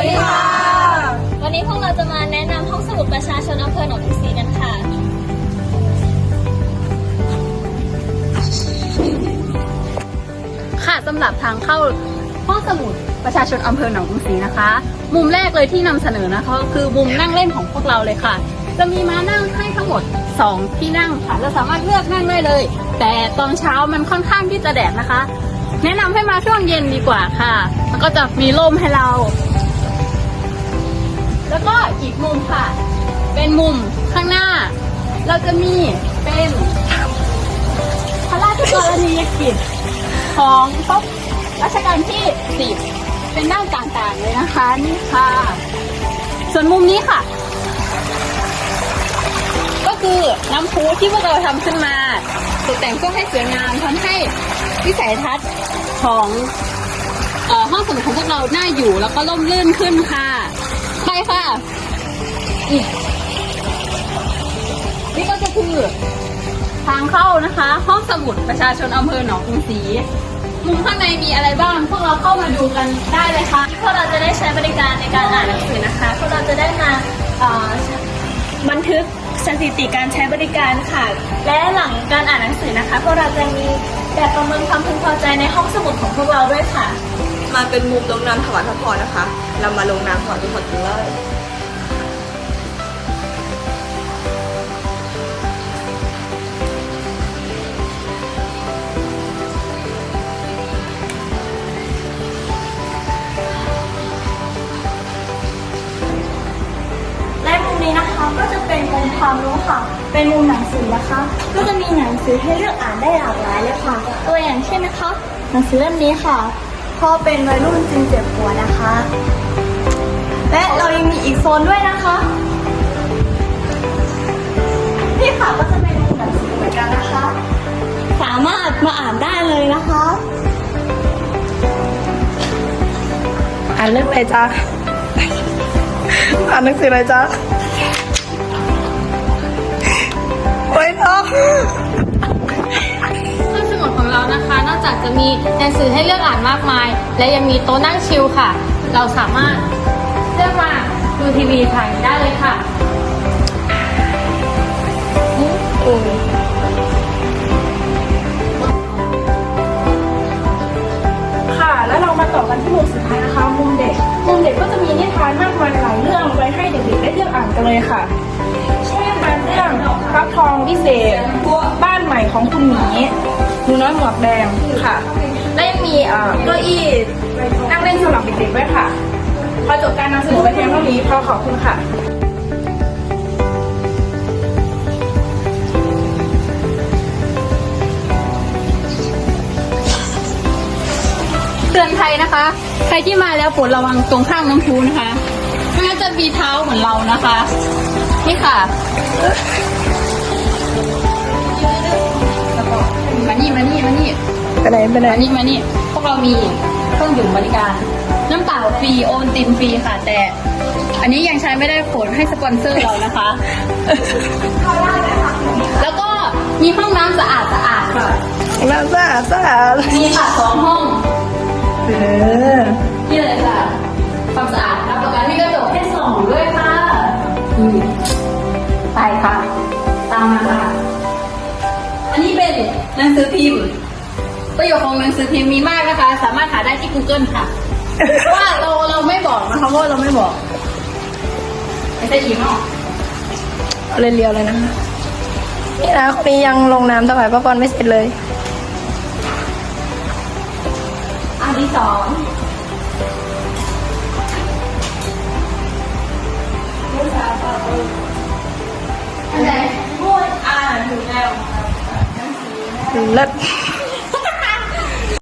วัสดีค่ะ วันนี้พวกเราจะมาแนะนำห้องสมุดประชาชนอำเภอหนองสีกันค่ะ ค่ะสำหรับทางเข้าห้องสมุดประชาชนอำเภอหนองกรุงศรีนะคะ มุมแรกเลยที่นำเสนอนะคะก็คือมุมนั่งเล่นของพวกเราเลยค่ะ จะมีมานั่งให้ทั้งหมด 2 ที่นั่งค่ะ เราสามารถเลือกนั่งได้เลย แต่ตอนเช้ามันค่อนข้างที่จะแดดนะคะ แนะนำให้มาช่วงเย็นดีกว่าค่ะมันก็จะมีร่มให้เรา แล้วก็อีกมุมค่ะ เป็นมุมข้างหน้า เราจะมีเป็นพระราชกรณียกิจของครบรัชกาลที่10เป็นด้านต่างๆเลยนะคะนี่ค่ะ ส่วนมุมนี้ค่ะ ก็คือน้ำพุที่พวกเราทำขึ้นมาตกแต่งเพื่อให้สวยงามทำให้วิสัยทัศน์ของออห้องสมุดของพวกเราน่าอยู่แล้วก็ร่มรื่นขึ้นค่ะ ไปค่ะอีกนี่ก็จะคือ ทางเข้านะคะ ห้องสมุดประชาชนอำเภอหนองกรุงศรีมุมข้างในมีอะไรบ้าง พวกเราเข้ามาดูกันได้เลยค่ะพวกเราจะได้ใช้บริการในการอ่านหนังสือนะคะ พวกเราจะได้มาบันทึกสถิติการใช้บริการค่ะ และหลังการอ่านหนังสือนะคะ พวกเราจะมีแบบประเมินความพึงพอใจในห้องสมุดของพวกเราด้วยค่ะ มาเป็นมุมลงนามถวายพระพรนะคะ เรามาลงนามถวายพระพรกันเลยและมุมนี้นะคะก็จะเป็นมุมความรู้ค่ะ เป็นมุมหนังสือนะคะ ก็จะมีหนังสือให้เลือกอ่านได้หลากหลายเลยค่ะ ตัวอย่างเช่นนะคะ หนังสือเล่มนี้ค่ะ พอเป็นวัยรุ่นจึงเจ็บปวดนะคะ และเรายังมีอีกโซนด้วยนะคะนี่ค่ะก็จะเป็นหนังสือเหมือนกันนะคะ สามารถมาอ่านได้เลยนะคะ อ่านเรื่องอะไรจ๊ะ อ่านหนังสืออะไรจ๊ะ มีหนังสือให้เลือกอ่านมากมาย และยังมีโต๊ะนั่งชิลค่ะ เราสามารถเลือกมาดูทีวีถ่ายได้เลยค่ะค่ะ แล้วเรามาต่อกันที่มุมสุดท้ายนะคะ มุมเด็ก มุมเด็กก็จะมีนิทานมากมายหลายเรื่องไว้ให้เด็กๆได้เลือกอ่านกันเลยค่ะ เช่นบางเรื่อง พระทองวิเศษบ้านใหม่ของคุณหมีหนูน้อยหมวกแดงค่ะและยังมีเอ่อเก้าอี้นั่งเล่นสำหรับเด็กๆด้วยค่ะพอจบการนำเสนอไปเพียงเท่านี้ขอขอบคุณค่ะเตือนภัยนะคะ ใครที่มาแล้วโปรดระวังตรงข้างน้ำพุนะคะไม่งั้นจะมีเท้าเหมือนเรานะคะ นี่ค่ะ มานี่มานี่มานี่ไปไหนไปไหนมานี่มานี่พวกเรามีเครื่องดื่มบริการ น้ำเปล่าฟรีโอนตินฟรีค่ะ แต่ อันนี้ยังใช้ไม่ได้ผลให้สปอนเซอร์เรานะคะ แล้วก็มีห้องน้ำสะอาดสะอาดค่ะน้ำสะอาดสะอาดมีค่ะสองห้อง เออนี่เลยค่ะ หนังสือพิมพ์ ประโยชน์ของหนังสือพิมพ์มีมากนะคะ สามารถหาได้ที่ Google ค่ะเพราะว่าเราเราไม่บอกนะคะเพราะว่าเราไม่บอกไม่ใช่อีเมลเอาเรียวๆเลยนะคะนี่นะคนนี้ยังลงนามถวายพระพรไม่เสร็จเลย อันที่สอง อั